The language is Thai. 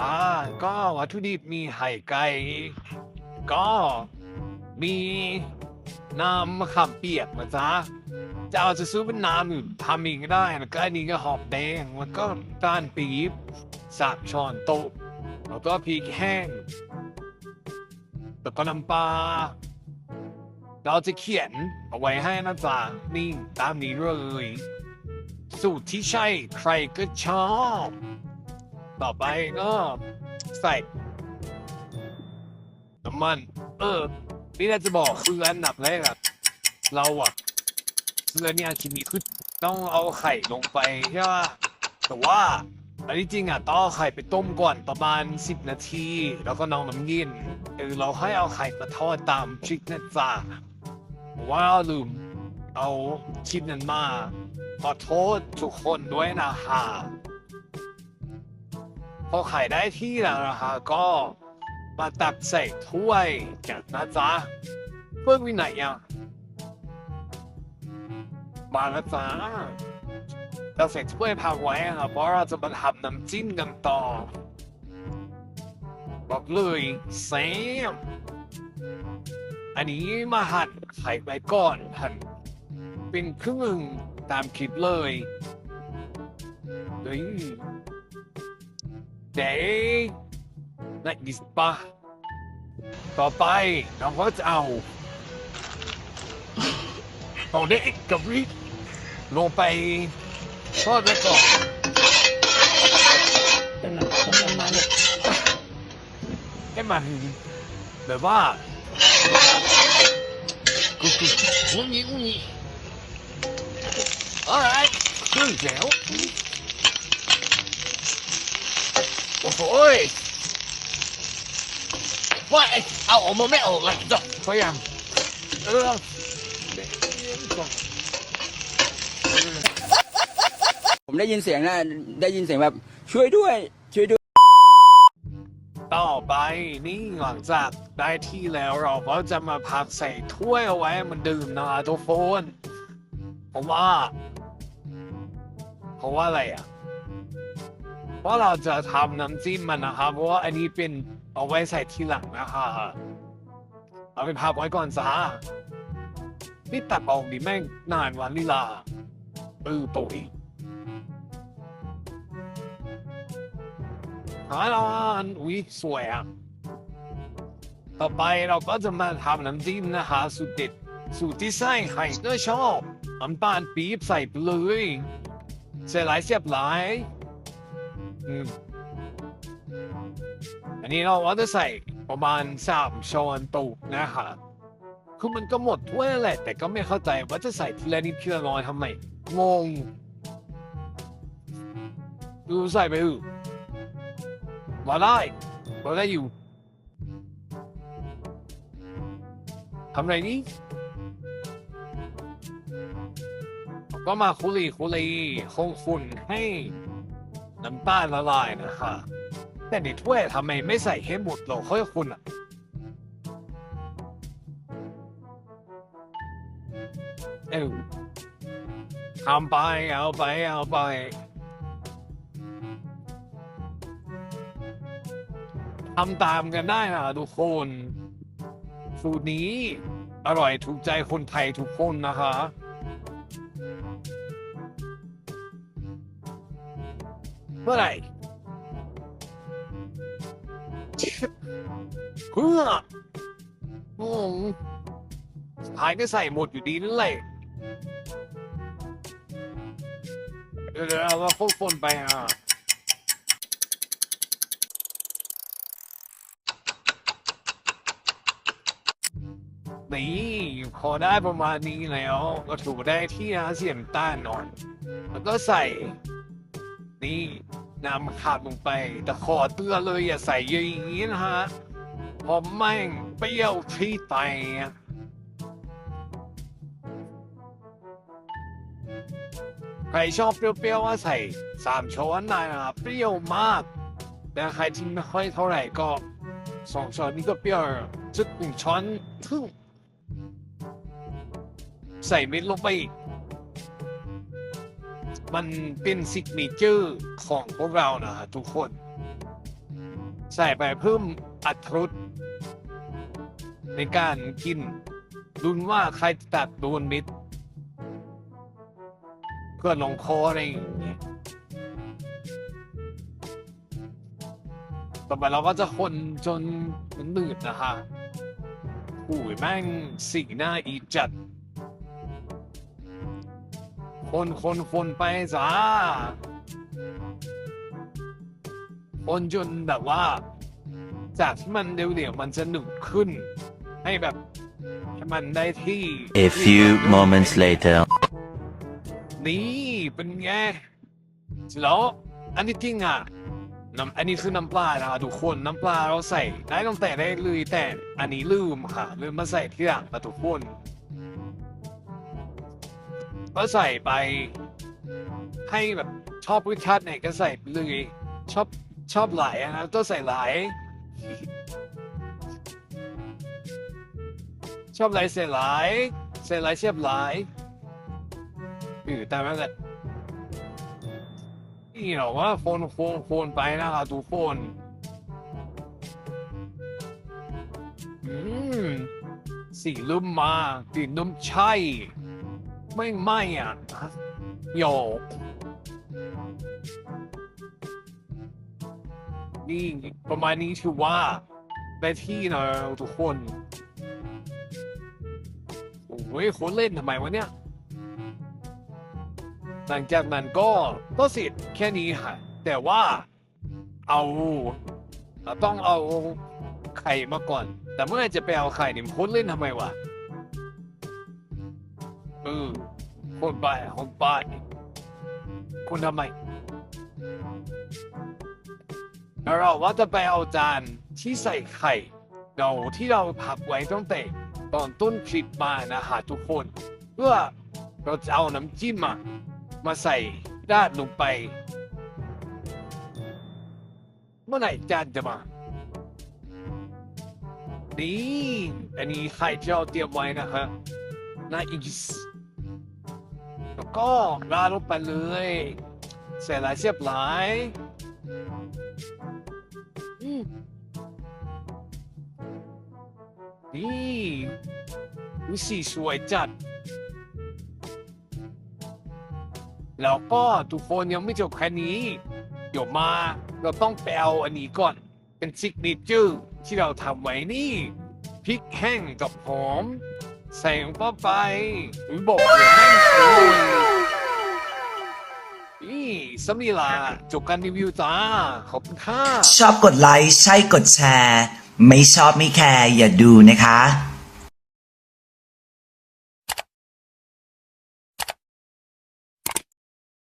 อ่าก็วัตถุดิบมีไข่ไก่ ก็มีน้ำมะขามเปียกนะจ๊ะจะเอาจะซื้อเป็นน้ำหรือทำเองก็ได้แล้วก็อันนี้ก็หอมแดงแล้วก็ก้านปี๊บสามช้อนโต๊ะแล้วก็พริกแห้งแล้วก็น้ำปลาเราจะเขียนเอาไว้ให้นะจ๊ะนี่ตามนี้เลย สูตรที่ใช่ใครก็ชอบ ต่อไปก็ใส่น้ำมัน เออ นี่น่าจะบอกคืออันดับแรกอะเราอะคืออันเนี้ยชิมิคือต้องเอาไข่ลงไปใช่ป่ะแต่ว่าอันนี้จริงอะต้องเอาไข่ไปต้มก่อนประมาณ 10 นาที แล้วก็น้องน้ำเย็นเออเราให้เอาไข่มาทอดตามทริคนะจ๊ะผมว่าลืมเอาคลิปนั้นมาขอโทษทุกคนด้วยนะฮะ พอขายได้ที่แล้วนะคะ ก็มาตักใส่ถ้วยกันนะจ๊ะเพื่อนวิไหนอะมาแล้วจ้าเราใส่ถ้วยพักไว้อะครับเพราะเราจะมาทำน้ำจิ้มกันต่อบอกเลยแซมอันนี้มาหั่นไข่ไปก่อนหั่นเป็นครึ่งหนึ่งตามคลิปเลยเฮ้ย เด็กนั่นดิสปะต่อไปน้องก็จะเอาเอาเด็กกับริลงไปทอดไว้ก่อนเป็นแบบประมาณเนี่ยให้มันแบบว่ากุ๊กกุ๊กงุ้งงี้งุ้งงี้อะไรครึ่งแถว โอ้โหยว่าไอ้เอาออกมาไม่ออกเลยจ้ะพยายามเออเดี๋ยวก่อนเออผมได้ยินเสียงนะได้ยินเสียงแบบช่วยด้วย ช่วยด้วย ต่อไปนี่หลังจากได้ที่แล้วเราก็จะมาพักใส่ถ้วยเอาไว้ให้มันดื่มนะทุกคนเพราะว่าเพราะว่าอะไรอะ เพราเราจะทำน้ำจิ้มมันนะครับเพราะว่าอันนี้เป็นเอาไว้ใส่ทีหลังนะคะเอาไปพักไว้ก่อนจ้านี่ตัดออกดิแม่งนานวันลีลาเออปุ๋ยหาลานอุ้ยสวยอะต่อไปเราก็จะมาทำน้ำจิ้มนะคะสูตรเด็ดสูตรที่ใส่ใครก็ชอบน้ำตาลปี๊บใส่ไปเลยใส่หลายเสียบหลาย อืมอันนี้เราก็จะใส่ประมาณสามช้อนโต๊ะนะคะคือมันก็หมดถ้วยแหละ แต่ก็ไม่เข้าใจว่าจะใส่ทีละนิดทีละน้อยทำไมงงดูใส่ไปอือมาได้มาได้อยู่ทำไรนี่ก็มาคุรีคุรีคงฝุ่นให้ น้ำตาลละลายนะคะ แต่ในถ้วยทำไมไม่ใส่ให้หมดหรอค่อยคุณอะ เออทำไปเอาไปเอาไป ทำตามกันได้นะทุกคน สูตรนี้ อร่อยถูกใจคนไทยทุกคนนะคะ เมื่อไหร่เพื่ออืมสุดท้ายก็ใส่หมดอยู่ดีนั่นแหละเดี๋ยวๆเราก็คนๆไปอะ นี่พอได้ประมาณนี้แล้ว ก็ถูกได้ที่นะเสียงต้านหน่อย แล้วก็ใส่ นี่ น้ำขาดลงไป แต่ขอเตือนเลยอย่าใส่เยอะอย่างนี้นะฮะเพราะแม่งเปรี้ยวที่ไตอะใครชอบเปรี้ยวๆว่าใส่สามช้อนได้นะครับเปรี้ยวมากแต่ใครที่ไม่ค่อยเท่าไหร่ก็สองช้อนนี้ก็เปรี้ยวสักหนึ่งช้อนครึ่งใส่เม็ดลงไปอีก มันเป็นซิกเนเจอร์ของพวกเรานะฮะทุกคน ใส่ไปเพิ่มอัตรสในการกินลุ้นว่าใครจะตัดโดนมิดเพื่อลงคออะไรอย่างเงี้ยต่อไปเราก็จะคนจนมันหนืดนะฮะอุ้ยแม่งสีหน้าอีจัด คนคนคนไปจ้าคนจนแบบว่า จากที่มันเดี๋ยวๆมันจะหนุกขึ้น ให้แบบให้มันได้ที่ A few moments later. นี่เป็นไงแล้วอันที่จริงอะน้ำอันนี้คือน้ำปลานะครับทุกคนน้ำปลาเราใส่ได้ตั้งแต่ได้เลยแต่อันนี้ลืมค่ะลืมมาใส่ที่หลังนะทุกคน ก็ใส่ไป ให้แบบชอบรสชาติไหนก็ใส่ไปเลยชอบชอบหลายนะต้องใส่หลาย ชอบหลายใส่หลายใส่หลายเสียบหลายเออแต่มันก็นี่เหรอว่าโฟนโฟนโฟนไปนะครับทุกคนอืมสีลุ่มมาตีนุ่มใช่ ไม่ไม่อะโยนี่ประมาณนี้ถือว่าได้ที่นะทุกคนโอ้ยโคนเล่นทำไมวะเนี่ย หลังจากนั้นก็ก็เสร็จแค่นี้ฮะแต่ว่าเอาเราต้องเอาไข่มาก่อน แต่เมื่อจะไปเอาไข่เนี่ยมันโคนเล่นทำไมวะ เออคนบ้าคนบ้าคุณทำไมแล้วเราว่าจะไปเอาจานที่ใส่ไข่เราที่เราพักไว้ตั้งแต่ตอนต้นคลิปมานะฮะทุกคน เพื่อเราจะเอาน้ำจิ้มอะมาใส่ราดลงไป เมื่อไหร่จานจะมานี่อันนี้ไข่ที่เราเตรียมไว้นะครับน่าอีกแล้ว ก็ราดลงไปเลยใส่หลายเสียบหลายนี่วิสีสวยจัด แล้วก็ทุกคนยังไม่จบแค่นี้ เดี๋ยวมาเราต้องไปเอาอันนี้ก่อน เป็นซิกเนเจอร์ที่เราทำไว้นี่พริกแห้งกับหอม แสงป้าไปอุ้ยบอกเลยแม่งอร่อยนี่สำนีลาจบการรีวิวจ้า ขอบคุณค่ะ ชอบกดไลค์ ใช่กดแชร์ ไม่ชอบไม่แคร์อย่าดูนะคะ